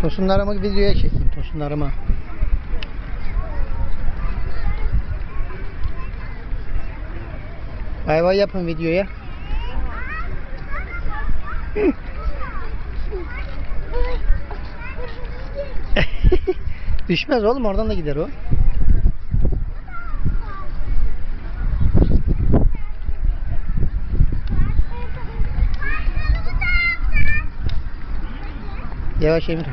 Tosunlarımı videoya çekeyim tosunlarımı. Bay bay yapın videoya. Düşmez oğlum oradan da gider o. Yavaş Emir.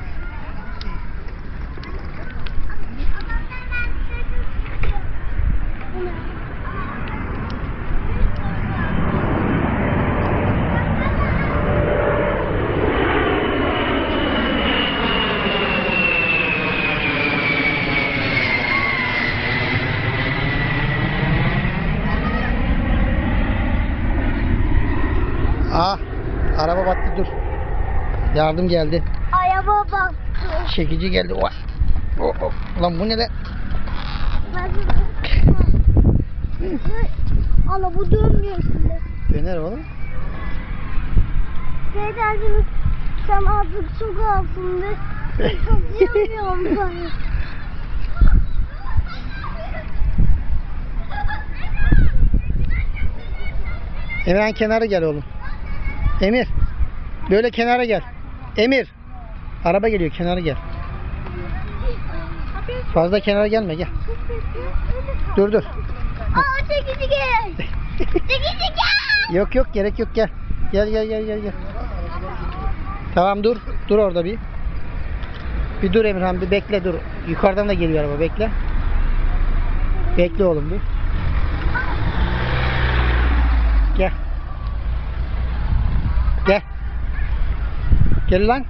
Ah, araba battı dur. Yardım geldi. Araba bak. Çekici geldi. Oh, oh. Lan bu ne lan? Ana bu dönmüyor şimdi. Döner oğlum. Teyzeciğim sen artık su kalsın de. Çok yanıyorum ben. Emirhan kenara gel oğlum. Emir. Böyle kenara gel. Emir. Araba geliyor kenara gel. Fazla kenara gelme gel. Dur dur. Aa çekici gel. Çekici gel. Yok yok gerek yok gel. Gel gel gel gel gel. Tamam dur. Dur orada bir. Bir dur Emirhan bir bekle dur. Yukarıdan da geliyor araba bekle. Bekle oğlum dur. Gel. Gel. Gel lan.